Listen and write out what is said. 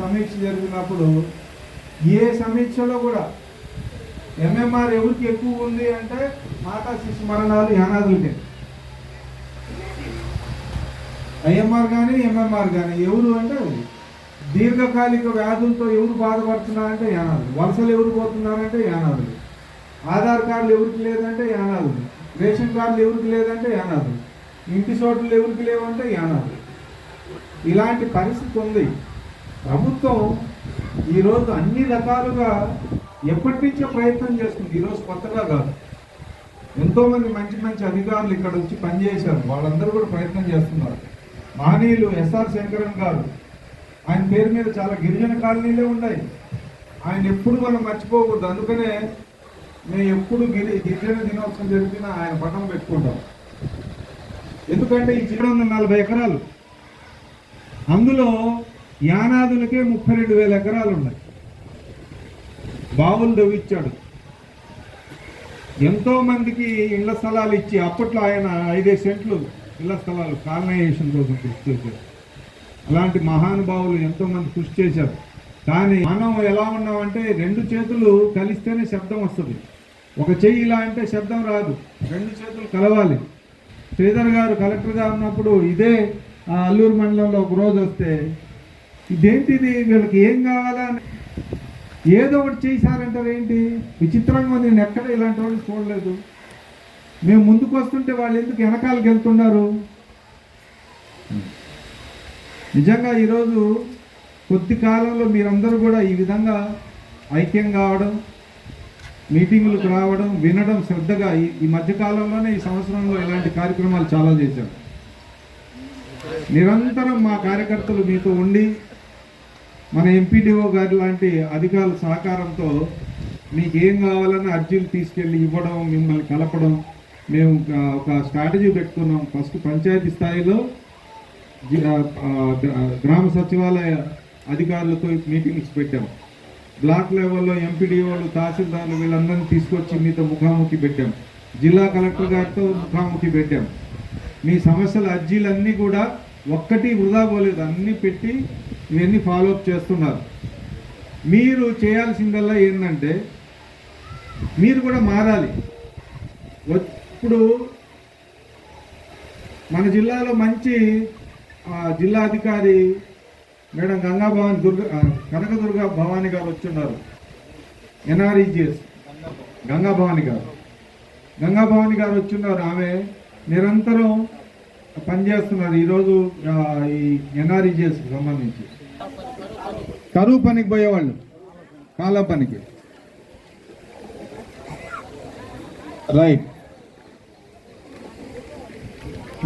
సమీక్ష జరిగినప్పుడు ఏ సమీక్షలో కూడా ఎంఎంఆర్ ఎవరికి ఎక్కువ ఉంది అంటే మాతా శిశు మరణాలు యానాదులకే. ఐఎంఆర్ కానీ ఎంఎంఆర్ కానీ ఎవరు అంటే దీర్ఘకాలిక వ్యాధులతో ఎవరు బాధపడుతున్నారంటే యానాదులు. వలసలు ఎవరు పోతున్నారంటే యానాదులు. ఆధార్ కార్డులు ఎవరికి లేదంటే యానాదులు. రేషన్ కార్డులు ఎవరికి లేదంటే యానాదులు. ఇంటి చోట్లు ఎవరికి లేవంటే యానాదులు. ఇలాంటి పరిస్థితి ఉంది. ప్రభుత్వం ఈరోజు అన్ని రకాలుగా ఎప్పటి నుంచో ప్రయత్నం చేస్తుంది. ఈరోజు కొత్తగా కాదు. ఎంతోమంది మంచి మంచి అధికారులు ఇక్కడ వచ్చి పనిచేశారు. వాళ్ళందరూ కూడా ప్రయత్నం చేస్తున్నారు. మహనీయులు ఎస్ఆర్ శంకరన్ గారు ఆయన పేరు మీద చాలా గిరిజన కాలనీలే ఉన్నాయి. ఆయన ఎప్పుడు మనం మర్చిపోకూడదు. అందుకనే మేము ఎప్పుడు గిరి గిరిజన దినోత్సవం జరిపినా ఆయన పటం పెట్టుకుంటాం. ఎందుకంటే ఈ చిన్న నలభై ఎకరాలు. అందులో యానాదులకే ముప్పై రెండు వేల ఎకరాలు ఉన్నాయి బావులు దవ్విచ్చాడు ఎంతో మందికి ఇళ్ళ స్థలాలు ఇచ్చి అప్పట్లో ఆయన ఐదేసి సెంట్లు ఇళ్ళ స్థలాలు కాలనైజేషన్ కోసం కృషి చేశారు. అలాంటి మహానుభావులు ఎంతోమంది కృషి చేశారు. కానీ మనం ఎలా ఉన్నామంటే రెండు చేతులు కలిస్తేనే శబ్దం వస్తుంది. ఒక చెయ్యి ఇలా అంటే శబ్దం రాదు. రెండు చేతులు కలవాలి. శ్రీధర్ గారు కలెక్టర్గా ఉన్నప్పుడు ఇదే ఆ, అల్లూరు మండలంలో ఒక రోజు వస్తే ఇదేంటిది? వీళ్ళకి ఏం కావాలా? ఏదో ఒకటి చేశారంటారు ఏంటి? విచిత్రంగా ఉంది. నేను ఎక్కడ ఇలాంటి వాళ్ళు చూడలేదు. మేము ముందుకు వస్తుంటే వాళ్ళు ఎందుకు వెనకాలకి వెళ్తున్నారు? నిజంగా ఈరోజు కొద్ది కాలంలో మీరందరూ కూడా ఈ విధంగా ఐక్యం కావడం మీటింగులకు రావడం వినడం శ్రద్ధగా ఈ ఈ ఈ సంవత్సరంలో ఇలాంటి కార్యక్రమాలు చాలా చేశాం. నిరంతరం మా కార్యకర్తలు మీతో ఉండి మన ఎంపీడీఓ గారి లాంటి అధికారుల సహకారంతో మీకు ఏం కావాలని అర్జీలు తీసుకెళ్ళి ఇవ్వడం మిమ్మల్ని కలపడం మేము ఒక- స్ట్రాటజీ పెట్టుకున్నాం. ఫస్ట్ పంచాయతీ స్థాయిలో గ్రామ సచివాలయ అధికారులతో మీటింగ్స్ పెట్టాం. బ్లాక్ లెవెల్లో ఎంపీడీఓలు తహసీల్దార్లు వీళ్ళందరినీ తీసుకొచ్చి మీతో ముఖాముఖి పెట్టాం. జిల్లా కలెక్టర్ గారితో ముఖాముఖి పెట్టాం. మీ సమస్యల అర్జీలన్నీ కూడా ఒక్కటి వృధా పోలేదు. అన్నీ పెట్టి ఇవన్నీ ఫాలోఅప్ చేస్తున్నారు. మీరు చేయాల్సిందల్లా ఏంటంటే మీరు కూడా మారాలి. ఇప్పుడు మన జిల్లాలో మంచి జిల్లా అధికారి మేడం గంగా భవాని దుర్గ ఆ, కనకదుర్గ భవాని గారు వచ్చున్నారు. ఎన్ఆర్ఈజిఎస్ గంగా భవాని గారు. గంగా భవాని గారు వచ్చున్నారు. ఆమె నిరంతరం పనిచేస్తున్నారు. ఈరోజు ఈ ఎన్ఆర్ఈజిఎస్కి సంబంధించి. కరువు పనికి పోయేవాళ్ళు. కాల పనికి రైట్.